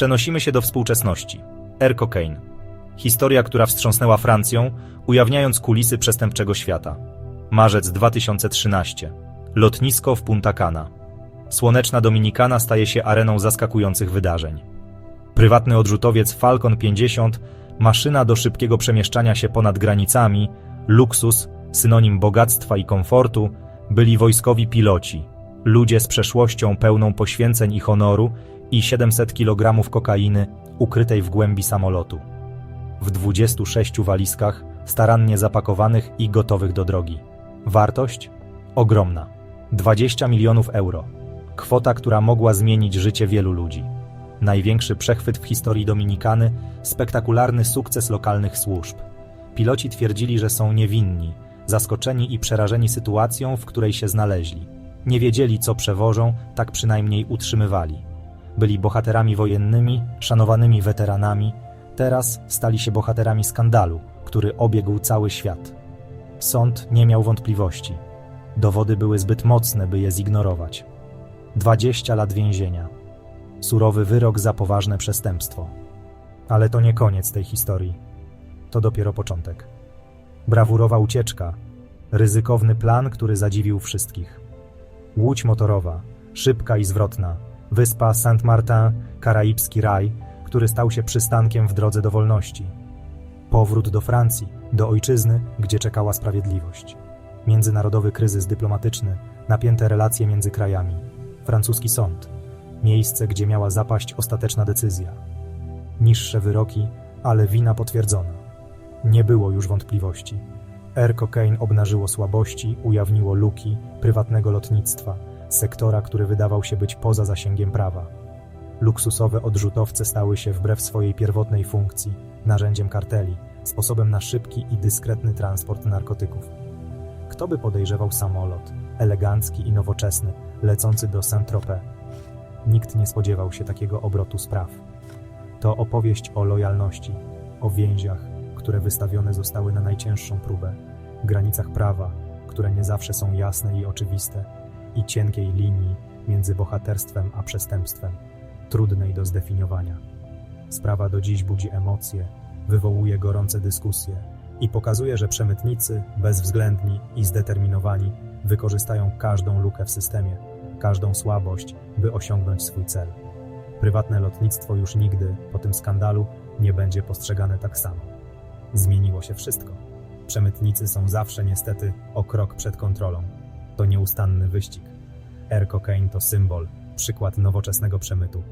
Przenosimy się do współczesności. Air Cocaine. Historia, która wstrząsnęła Francją, ujawniając kulisy przestępczego świata. Marzec 2013. Lotnisko w Punta Cana. Słoneczna Dominikana staje się areną zaskakujących wydarzeń. Prywatny odrzutowiec Falcon 50, maszyna do szybkiego przemieszczania się ponad granicami, luksus, synonim bogactwa i komfortu, byli wojskowi piloci, ludzie z przeszłością pełną poświęceń i honoru i 700 kg kokainy ukrytej w głębi samolotu. W 26 walizkach, starannie zapakowanych i gotowych do drogi. Wartość? Ogromna. 20 milionów euro. Kwota, która mogła zmienić życie wielu ludzi. Największy przechwyt w historii Dominikany, spektakularny sukces lokalnych służb. Piloci twierdzili, że są niewinni, zaskoczeni i przerażeni sytuacją, w której się znaleźli. Nie wiedzieli, co przewożą, tak przynajmniej utrzymywali. Byli bohaterami wojennymi, szanowanymi weteranami, teraz stali się bohaterami skandalu, który obiegł cały świat. Sąd nie miał wątpliwości. Dowody były zbyt mocne, by je zignorować. 20 lat więzienia. Surowy wyrok za poważne przestępstwo. Ale to nie koniec tej historii. To dopiero początek. Brawurowa ucieczka, ryzykowny plan, który zadziwił wszystkich. Łódź motorowa, szybka i zwrotna, wyspa Saint-Martin, karaibski raj, który stał się przystankiem w drodze do wolności. Powrót do Francji, do ojczyzny, gdzie czekała sprawiedliwość. Międzynarodowy kryzys dyplomatyczny, napięte relacje między krajami, francuski sąd, miejsce, gdzie miała zapaść ostateczna decyzja. Niższe wyroki, ale wina potwierdzona. Nie było już wątpliwości. Air Cocaine obnażyło słabości, ujawniło luki prywatnego lotnictwa, sektora, który wydawał się być poza zasięgiem prawa. Luksusowe odrzutowce stały się wbrew swojej pierwotnej funkcji narzędziem karteli, sposobem na szybki i dyskretny transport narkotyków. Kto by podejrzewał samolot, elegancki i nowoczesny, lecący do Saint-Tropez? Nikt nie spodziewał się takiego obrotu spraw. To opowieść o lojalności, o więziach, które wystawione zostały na najcięższą próbę, granicach prawa, które nie zawsze są jasne i oczywiste, i cienkiej linii między bohaterstwem a przestępstwem, trudnej do zdefiniowania. Sprawa do dziś budzi emocje, wywołuje gorące dyskusje i pokazuje, że przemytnicy, bezwzględni i zdeterminowani, wykorzystają każdą lukę w systemie, każdą słabość, by osiągnąć swój cel. Prywatne lotnictwo już nigdy, po tym skandalu, nie będzie postrzegane tak samo. Zmieniło się wszystko. Przemytnicy są zawsze niestety o krok przed kontrolą. To nieustanny wyścig. Air Cocaine to symbol, przykład nowoczesnego przemytu.